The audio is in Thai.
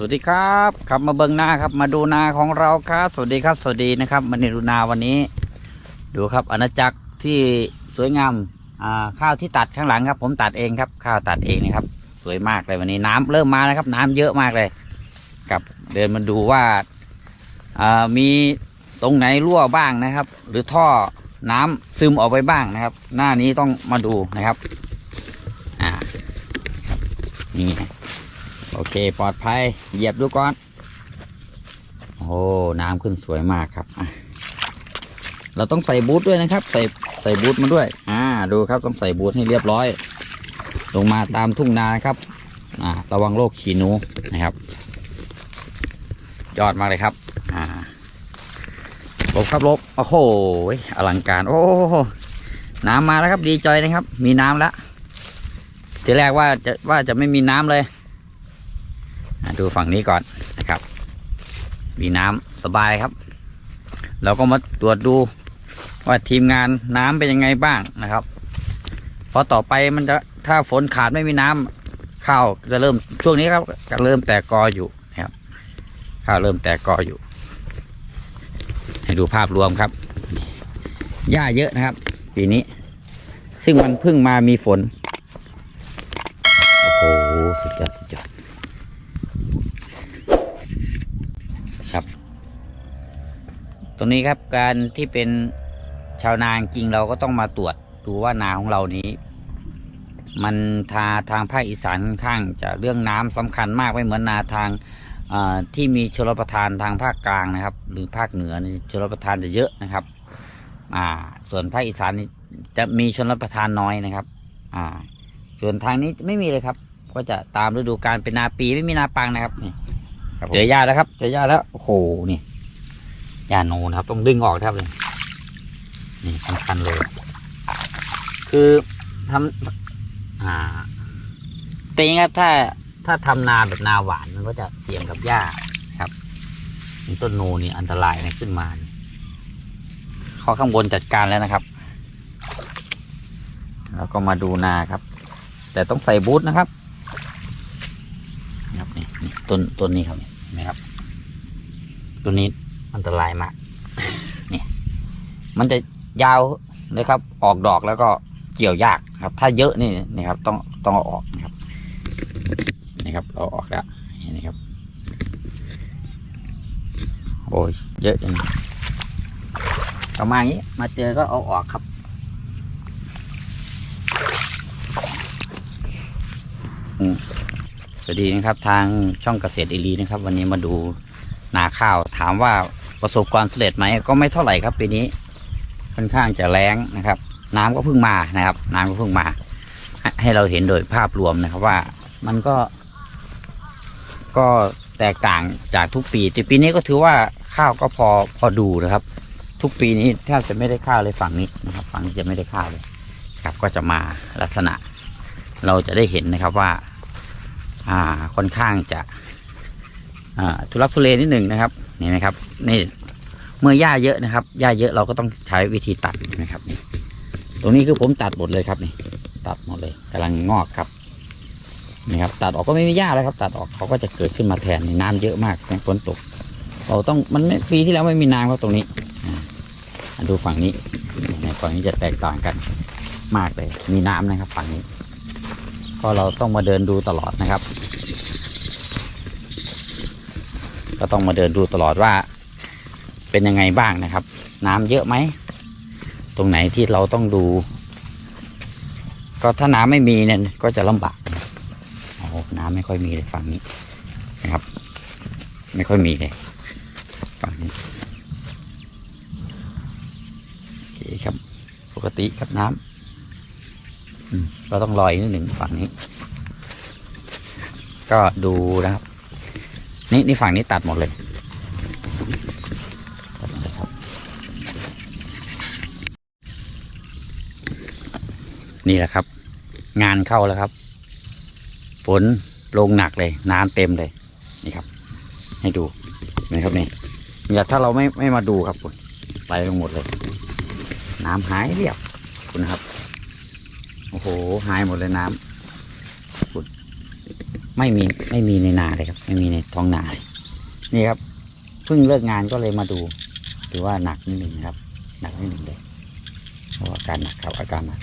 สวัสดีครับขับมาเบิงนาครับ มาดูนาของเราครับ สวัสดีครับ สวัสดีนะครับมาในดูนาวันนี้ ดูครับอาณาจักรที่สวยงามอ่าข้าวที่ตัดข้างหลังครับ ผมตัดเองครับ ข้าวตัดเองนะครับ สวยมากเลยวันนี้น้ำเริ่มมาแล้วครับ น้ำเยอะมากเลยกับเดินมาดูว่าอ่ามีตรงไหนรั่วบ้างนะครับ หรือท่อน้ำซึมออกไปบ้างนะครับ หน้านี้ต้องมาดูนะครับอ่านี่ โอเค ปลอดภัย เหยียบดูก่อน โอ้ น้ำขึ้นสวยมากครับ เราต้องใส่บูทด้วยนะครับ ใส่ใส่บูทมาด้วย อ่า ดูครับ ต้องใส่บูทให้เรียบร้อย ลงมาตามทุ่งนาครับ อ่า ระวังโรคฉีหนูนะครับ ยอดมากเลยครับ อ่าลบครับลบ โอ้โห อลังการ โอ้โหน้ำมาแล้วครับ ดีใจนะครับ มีน้ำแล้วทีแรกว่าจะว่าจะไม่มีน้ำเลย ดูฝั่งนี้ก่อนนะครับ มีน้ำสบายครับ เราก็มาตรวจดูว่าทีมงานน้ำเป็นยังไงบ้างนะครับ เพราะต่อไปมันจะถ้าฝนขาดไม่มีน้ำข้าวจะเริ่มช่วงนี้ครับก็เริ่มแตกกออยู่นะครับข้าวเริ่มแตกกออยู่ ให้ดูภาพรวมครับหญ้าเยอะนะครับ ปีนี้ ซึ่งมันเพิ่งมามีฝน โอ้โหสุดยอดสุดยอด ครับ ตรงนี้ครับการที่เป็นชาวนาจริงเราก็ต้องมาตรวจดูว่านาของเรานี้ มันทาทางภาคอีสานค่อนข้างจะเรื่องน้ำสำคัญมากไม่เหมือนนาทางที่มีชลประทานทางภาคกลางนะครับ หรือภาคเหนือนี่ชลประทานจะเยอะนะครับ อ่า ส่วนภาคอีสานนี่จะมีชลประทานน้อยนะครับ อ่า ส่วนทางนี้ไม่มีเลยครับ ก็จะตามฤดูกาลเป็นนาปีไม่มีนาปังนะครับนี่ เจอหญ้าแล้วครับ เจอหญ้าแล้วโอ้โหนี่หญ้าโนนะครับ ต้องดึงออกครับเลยนี่สำคัญเลย คือทำอ่าแต่ยังครับถ้าถ้าทำนาแบบนาหวานมันก็จะเสี่ยงกับหญ้าครับต้นโนนี่อันตรายนะขึ้นมาข้อข้างบนจัดการแล้วนะครับ แล้วก็มาดูนาครับ แต่ต้องใส่บูทนะครับ ครับนี่นี่ต้นต้นนี้ครับเห็นะครับต้นนี้อันตรายมากนี่มันจะยาวเลยครับ ออกดอกแล้วก็เกี่ยวยากครับ ถ้าเยอะนี่นี่ครับ ต้องต้องเอาออกนะครับนี่ครับเอาออกแล้วนไหมครับ โอ้ยเยอะจังประมาณนี้ มาเจอก็เอาออกครับอืม วัสดีนะครับทางช่องเกษตรอีรีนะครับ วันนี้มาดูนาข้าว ถามว่าประสบความสำเร็จไหมก็ไม่เท่าไหร่ครับปีนี้ ค่อนข้างจะแรงนะครับ น้ำก็เพิ่งมานะครับ น้ำก็เพิ่งมาให้ให้เราเห็นโดยภาพรวมนะครับว่ามันก็ ก็แตกต่างจากทุกปี แต่ปีนี้ก็ถือว่าข้าวก็พอพอดูนะครับ ทุกปีนี้แทบจะไม่ได้ข้าวเลยฝั่งนี้นะครับ ฝั่งนี้จะไม่ได้ข้าวเลยครับก็จะมาลักษณะ เราจะได้เห็นนะครับว่า อ่าค่อนข้างจะอ่าทุลักทุเลนิดหนึ่งนะครับนี่นะครับ นี่เมื่อหญ้าเยอะนะครับหญ้าเยอะเราก็ต้องใช้วิธีตัดนะครับนี่ตรงนี้คือผมตัดหมดเลยครับนี่ ตัดหมดเลยกำลังงอกครับนี่ครับ ตัดออกก็ไม่มีหญ้าแล้วครับ ตัดออกเขาก็จะเกิดขึ้นมาแทนนน้ำเยอะมากฝนตก เราต้องมันปีที่แล้วไม่มีน้ำครับตรงนี้ดูฝั่งนี้ฝั่งนี้จะแตกต่างกันมากเลย มีน้ำนะครับฝั่งนี้ ก็เราต้องมาเดินดูตลอดนะครับ ก็ต้องมาเดินดูตลอดว่า เป็นยังไงบ้างนะครับ น้ำเยอะไหมตรงไหนที่เราต้องดู ก็ถ้าน้ำไม่มีเนี่ยก็จะลำบากโอ้น้ำไม่ค่อยมีเลยฝั่งนี้นะครับ ไม่ค่อยมีเลยฝั่งนี้โอเคครับ ปกติครับน้ำอืม เราต้องรออีกนิดหนึ่งฝั่งนี้ ก็ดูนะครับ นี่นี่ฝั่งนี้ตัดหมดเลยนี่แหละครับ งานเข้าแล้วครับฝนลงหนักเลยน้ำเต็มเลย นี่ครับ ให้ดูนะครับนี่อย่าถ้าเราไม่ไม่มาดูครับคุณไปลงหมดเลย น้ำหายเรียบคุณครับ โอ้โห หายหมดเลยน้ำขุดไม่มีไม่มีในนาเลยครับ ไม่มีในท้องนาเลยนี่ครับเพิ่งเลิกงานก็เลยมาดูถือว่าหนักนิดหนึ่งครับ หนักนิดหนึ่งเลยเพราะว่าอาการหนักครับอาการหนัก